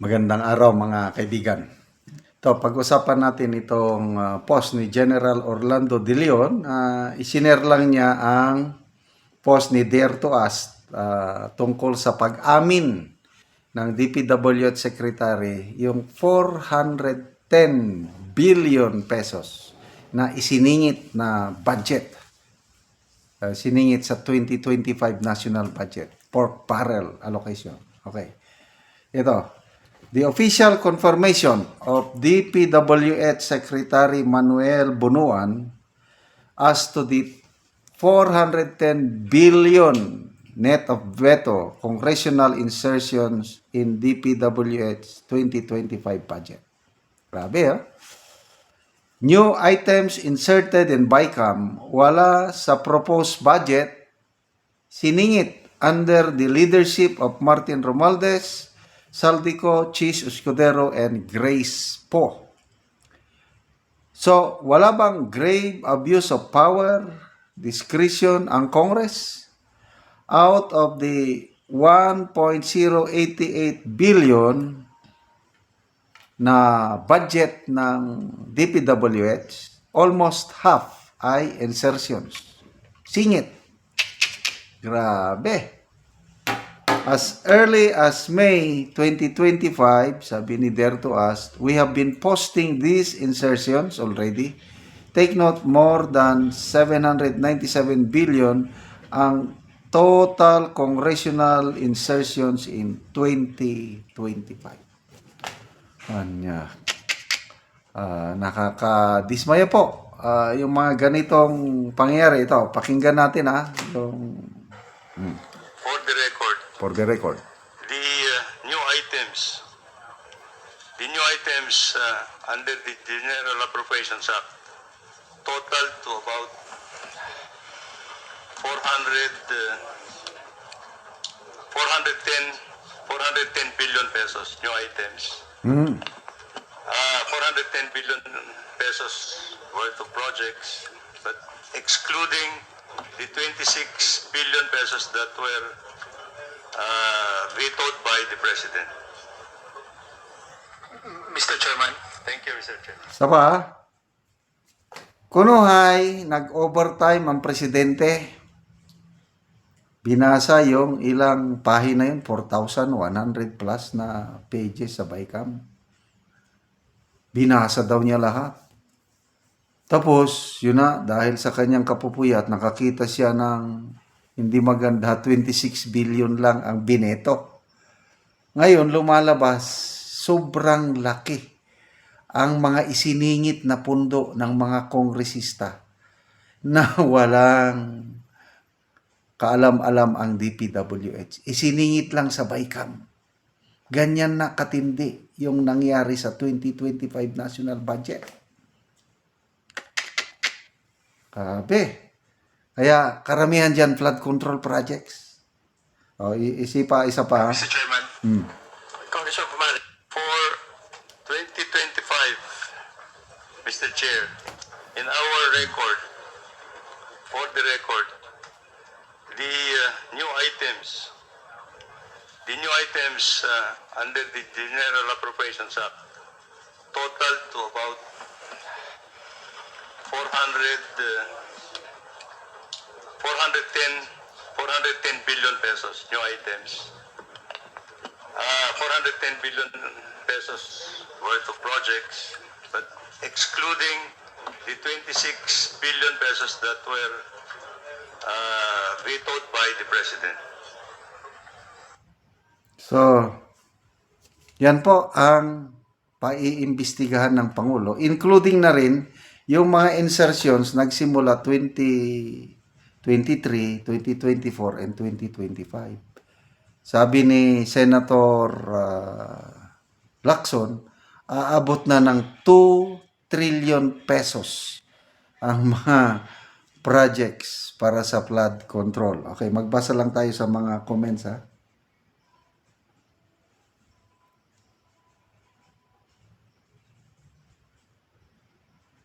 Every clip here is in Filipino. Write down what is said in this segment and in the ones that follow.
Magandang araw mga kaibigan. Ito, pag-usapan natin itong ah, post ni General Orlando De Leon. Uh, isinare lang niya ang post ni Dare to Us ah, tungkol sa pag-amin ng DPWH Secretary yung 410 billion pesos na isiningit na budget. Ah, siningit sa 2025 national budget. Pork barrel allocation. Okay. Ito, the official confirmation of DPWH Secretary Manuel Bunuan as to the 410 billion net of veto congressional insertions in DPWH 2025 budget. Grabe, ah. New items inserted in BICAM wala sa proposed budget siningit under the leadership of Martin Romualdez, Saldico, Chis Escudero, and Grace Po. So, wala bang grave abuse of power, discretion ang Congress? Out of the 1.088 billion na budget ng DPWH, almost half ay insertions. Singit. Grabe. As early as May 2025, sabi ni Dare to us, we have been posting these insertions already. Take note, more than 797 billion ang total congressional insertions in 2025. Anya. Ah, nakakadismaya po. Ah, yung mga ganitong pangyayari ito, pakinggan natin ha, yung For the record, for the record. the uh, new items, the new items uh, under the General Appropriations Act total to about 400, uh, 410, 410 billion pesos, new items. Mm. Uh, 410 billion pesos worth of projects, but excluding the 26 billion pesos that were uh, vetoed by the President. Mr. Chairman. Thank you, Mr. Chairman. Sa pa, kunuhay, nag-overtime ang presidente. Binasa yung ilang pahina yun, 4,100 plus na pages sa BICAM. Binasa daw niya lahat. Tapos, yun na, dahil sa kanyang kapupuyat, nakakita siya ng hindi maganda, 26 billion lang ang bineto. Ngayon, lumalabas, sobrang laki ang mga isiningit na pundo ng mga kongresista na walang kaalam-alam ang DPWH. Isiningit lang sa BICAM. Ganyan na katindi yung nangyari sa 2025 national budget. Grabe. Kaya karamihan dyan flood control projects. O, i- isipa, isa pa. Mr. Chairman. Hmm. Congressman Pumali. For 2025, Mr. Chair, in our record, for the record, the uh, new items, the new items uh, under the General Appropriations Act total to about 400, uh, 410, 410 billion pesos, new items. Uh, 410 billion pesos worth of projects, but excluding the 26 billion pesos that were uh, vetoed by the President. So, yan po ang paiimbestigahan ng Pangulo, including na rin yung mga insertions nagsimula 2023, 2024, and 2025. Sabi ni Senator uh, Lacson, aabot na ng 2 trillion pesos ang mga projects para sa flood control. Okay, magbasa lang tayo sa mga comments ha.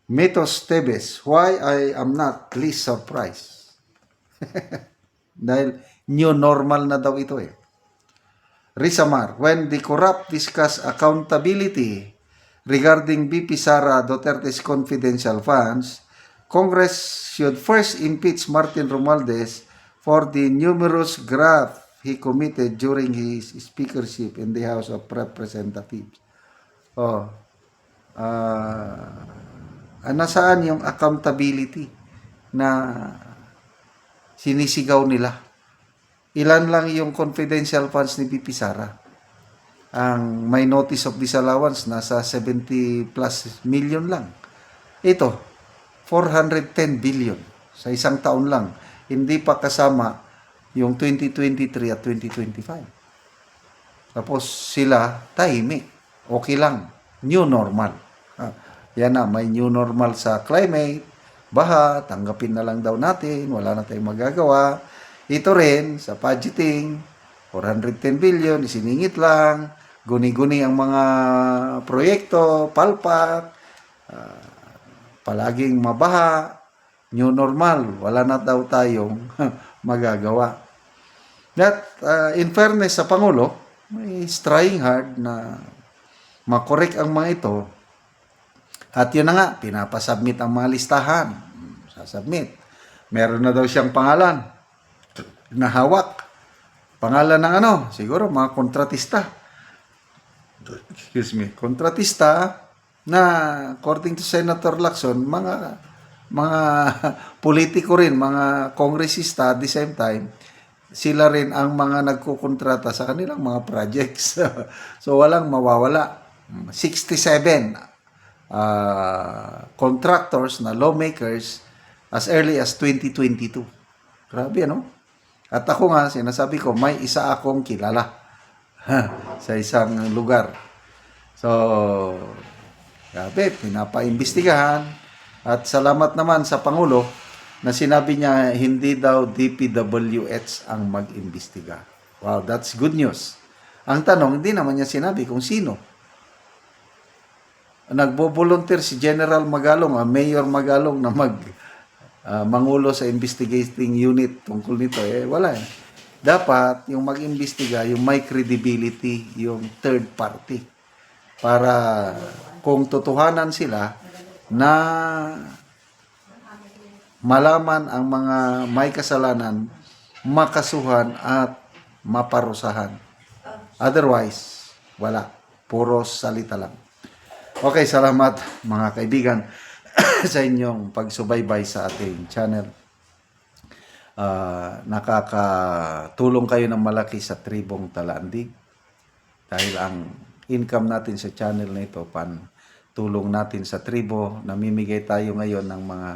Mitos Tebes, why I am not least surprised. Dahil new normal na daw ito eh. Rizamar, when the corrupt discuss accountability regarding BP Sara Duterte's confidential funds, Congress should first impeach Martin Romualdez for the numerous graft he committed during his speakership in the House of Representatives. Oh, ah, nasaan yung accountability na sinisigaw nila? Ilan lang yung confidential funds ni BP Sara? Ang may notice of disallowance nasa 70 plus million lang. Ito, 410 billion sa isang taon lang. Hindi pa kasama yung 2023 at 2025. Tapos sila, tahimik. Okay lang. New normal. Ah, yan na, may new normal sa climate, baha, tanggapin na lang daw natin, wala na tayong magagawa. Ito rin, sa budgeting, 410 billion, isiningit lang, guni-guni ang mga proyekto, palpak, ah, palaging mabaha, new normal, wala na daw tayong magagawa. That, uh, in fairness sa Pangulo, is trying hard na makorek ang mga ito. At yun na nga, pinapasubmit ang mga listahan. Sasubmit. Meron na daw siyang pangalan na hawak. Pangalan ng ano? Siguro mga kontratista. Excuse me. Kontratista na according to Senator Lacson, mga mga politiko rin, mga kongresista at the same time, sila rin ang mga nagkukontrata sa kanilang mga projects. so walang mawawala. 67 uh, contractors na lawmakers as early as 2022. Grabe, ano? At ako nga, sinasabi ko, may isa akong kilala sa isang lugar. So, grabe, pinapaimbestigahan. At salamat naman sa Pangulo na sinabi niya hindi daw DPWH ang mag-imbestiga. Wow, that's good news. Ang tanong, hindi naman niya sinabi kung sino. Nagbo-volunteer si General Magalong, ah, Mayor Magalong na mag ah, mangulo sa investigating unit tungkol nito. Eh, wala eh. Dapat yung mag-imbestiga, yung may credibility, yung third party. Para kung totohanan sila na malaman ang mga may kasalanan, makasuhan at maparusahan. Otherwise, wala. Puro salita lang. Okay, salamat mga kaibigan sa inyong pagsubaybay sa ating channel. Ah, nakakatulong kayo ng malaki sa tribong Talandig dahil ang income natin sa channel na ito pan tulong natin sa tribo namimigay tayo ngayon ng mga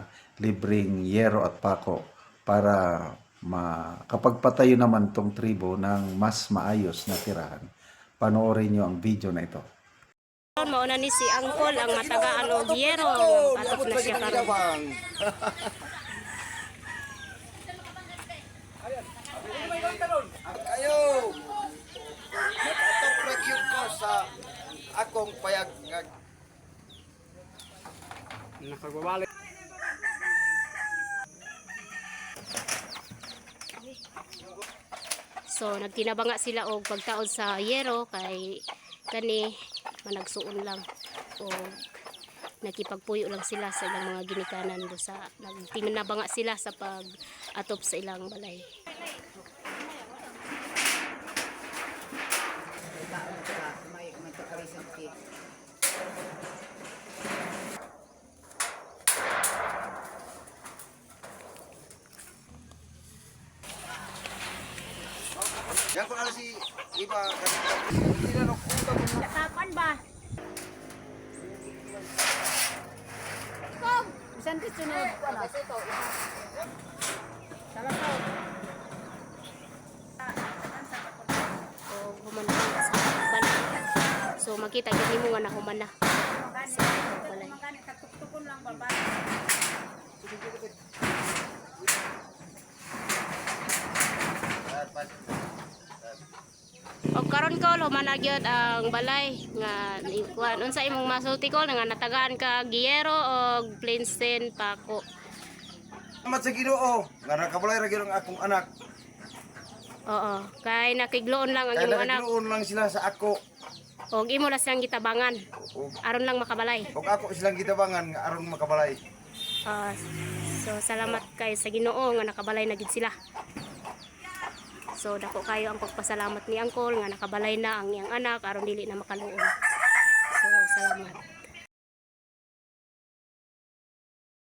libreng yero at pako para makapagpatayo naman tong tribo ng mas maayos na tirahan. Panoorin nyo ang video na ito. Mauna ni si Angkol ang matagaan og yero patok na siya karon. Ayo. Nakatok ra gyud ko sa akong payag nga So nagtinabanga sila og pagtaod sa yero kay kani managsuon lang o nakipagpuyo lang sila sa ilang mga ginikanan do sa nagtinabanga sila sa pag atop sa ilang balay. Yan ko na si iba hindi na nakuha mo. Kapan ba? Kom, bisan ti sunod wala. So, humana na sa balay. So, makita gid mo nga na humana. Sa balay. O karon ko humana gyud ang balay nga kuan unsa imong masulti ko nga natagaan ka giyero og plainsten pako. Salamat sa Ginoo nga nakabulay ra gyud ang akong anak. Oo, kay nakigloon lang ang imong anak. nagluon lang sila sa ako. Og imo lang siyang gitabangan. Aron lang makabalay. ug ako silang gitabangan nga aron makabalay. Ah, so salamat kay sa Ginoo nga nakabalay na gid sila. So dako kayo ang pagpasalamat ni Angkol nga nakabalay na ang iyang anak aron dili na makaluon. So salamat.